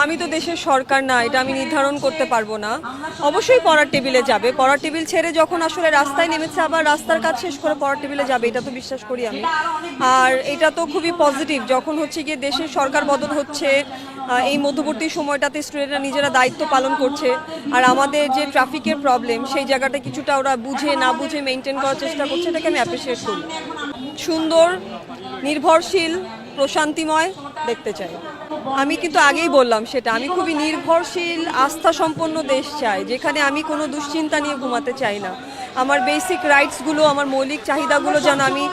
আমি তো দেশের সরকার না, এটা আমি নির্ধারণ করতে পারব না। অবশ্যই পড়ার টেবিলে যাবে। পড়ার টেবিল ছেড়ে যখন আসলে রাস্তায় নেমেছে, আবার রাস্তার কাজ শেষ করে পড়ার টেবিলে যাবে, এটা তো বিশ্বাস করি আমি। আর এটা তো খুবই পজিটিভ যখন হচ্ছে গিয়ে দেশের সরকার বদল হচ্ছে এই মধ্যবর্তী সময়টাতে স্টুডেন্টরা নিজেরা দায়িত্ব পালন করছে, আর আমাদের যে ট্রাফিকের প্রবলেম সেই জায়গাটা কিছুটা ওরা বুঝে, না বুঝে মেনটেন করার চেষ্টা করছে, এটাকে আমি অ্যাপ্রিসিয়েট করি। সুন্দর, নির্ভরশীল, প্রশান্তিময়, দেখতে চাই। আমি কিন্তু আগেই বললাম সেটা, আমি খুবই নির্ভরশীল আস্থা সম্পন্ন দেশ চাই, যেখানে আমি কোনো দুশ্চিন্তা নিয়ে ঘুমাতে চাই না। আমার বেসিক রাইটসগুলো আমার মৌলিক চাহিদাগুলো যেন আমি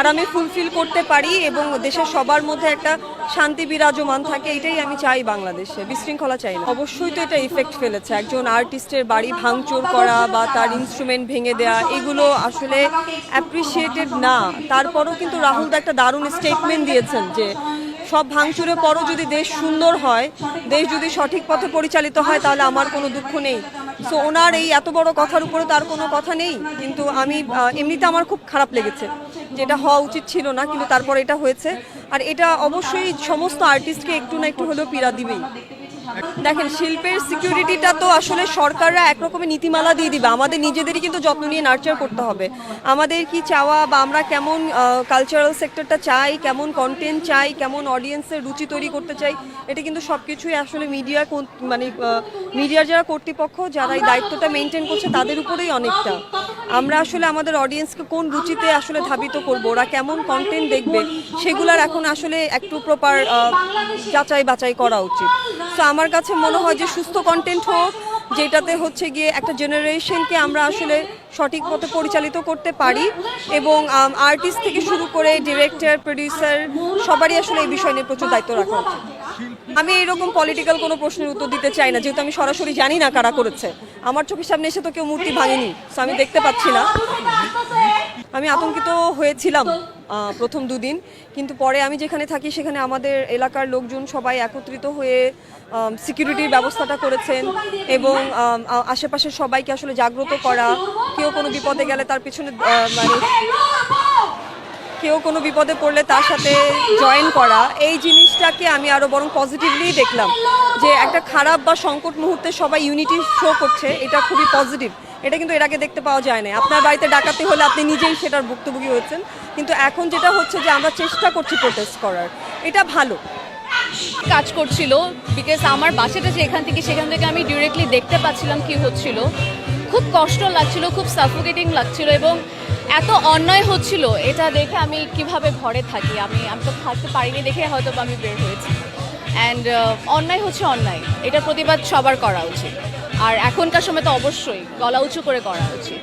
আরামে ফুলফিল করতে পারি এবং দেশের সবার মধ্যে একটা শান্তি বিরাজমান থাকে, এটাই আমি চাই বাংলাদেশে, বিশৃঙ্খলা চাই না। অবশ্যই তো এটা ইফেক্ট ফেলেছে, একজন আর্টিস্টের বাড়ি ভাঙচুর করা বা তার ইনস্ট্রুমেন্ট ভেঙে দেওয়া এগুলো আসলে অ্যাপ্রিসিয়েটেড না। তারপরও কিন্তু রাহুল দা একটা দারুণ স্টেটমেন্ট দিয়েছেন যে সব ভাঙচুরের পরও যদি দেশ সুন্দর হয়, দেশ যদি সঠিক পথে পরিচালিত হয়, তাহলে আমার কোনো দুঃখ নেই। সো ওনার এই এত বড় কথার উপরে তার কোনো কথা নেই। কিন্তু আমি এমনিতে আমার খুব খারাপ লেগেছে যেটা হওয়া উচিত ছিল না, কিন্তু তারপর এটা হয়েছে। আর এটা অবশ্যই সমস্ত আর্টিস্টকে একটু না একটু হলেও পীড়া দিবেই। দেখেন, শিল্পের সিকিউরিটিটা তো আসলে সরকাররা একরকমের নীতিমালা দিয়ে দিবে। আমাদের নিজেদেরই কিন্তু যত্ন নিয়ে নার্চার করতে হবে। আমাদের কি চাওয়া বা আমরা কেমন কালচারাল সেক্টরটা চাই, কেমন কন্টেন্ট চাই, কেমন অডিয়েন্সের রুচি তৈরি করতে চাই, এটা কিন্তু সব কিছুই আসলে মিডিয়া মানে মিডিয়ার যারা কর্তৃপক্ষ, যারা এই দায়িত্বটা মেনটেন করছে, তাদের উপরেই অনেকটা। আমরা আসলে আমাদের অডিয়েন্সকে কোন রুচিতে আসলে ধাবিত করব, ওরা কেমন কন্টেন্ট দেখবে, সেগুলার এখন আসলে একটু প্রপার যাচাই বাছাই করা উচিত। তো আমার কাছে মনে হয় যে সুস্থ কন্টেন্ট হোক, যেটাতে হচ্ছে গিয়ে একটা জেনারেশনকে আমরা আসলে সঠিক পথে পরিচালিত করতে পারি এবং আর্টিস্ট থেকে শুরু করে ডিরেক্টর প্রডিউসার সবারই আসলে এই বিষয় নিয়ে প্রচুর দায়িত্ব রাখা উচিত। আমি এরকম পলিটিক্যাল কোনো প্রশ্নের উত্তর দিতে চাই না, যেহেতু আমি সরাসরি জানি না কারা করেছে। আমার চোখের সামনে এসে তো কেউ মূর্তি ভাঙেনি তো আমি দেখতে পাচ্ছি না। আমি আতঙ্কিত হয়েছিলাম। প্রথম দুদিন। কিন্তু পরে আমি যেখানে থাকি, সেখানে আমাদের এলাকার লোকজন সবাই একত্রিত হয়ে সিকিউরিটির ব্যবস্থাটা করেছেন এবং আশেপাশের সবাইকে আসলে জাগ্রত করা। কেউ কোনো বিপদে গেলে তার পিছনে মানে কেউ কোনো বিপদে পড়লে তার সাথে জয়েন করা। এই জিনিসটাকে আমি আরও বরং পজিটিভলি দেখলাম যে একটা খারাপ বা সংকট মুহূর্তে সবাই ইউনিটি শো করছে, এটা খুবই পজিটিভ এটা কিন্তু এর আগে দেখতে পাওয়া যায় না আপনার বাড়িতে ডাকাতি হলে আপনি নিজেই সেটার ভুক্তভোগী হচ্ছেন কিন্তু এখন যেটা হচ্ছে যে আমরা চেষ্টা করছি প্রোটেস্ট করার। এটা ভালো। কাজ করছিল বিকজ আমার বাসাটা যে এখান থেকে সেখান থেকে আমি ডিরেক্টলি দেখতে পাচ্ছিলাম কি হচ্ছিল। খুব কষ্ট লাগছিল, খুব সাফোকেটিং লাগছিল এবং এত অন্যায় হচ্ছিল। এটা দেখে আমি কীভাবে ঘরে থাকি? আমি আমি তো থাকতে পারিনি দেখে হয়তো আমি বের হয়েছি। অ্যান্ড অন্যায় হচ্ছে অন্যায়। এটার প্রতিবাদ সবার করা উচিত। আর এখনকার সময় তো অবশ্যই গলা উঁচু করে করা উচিত।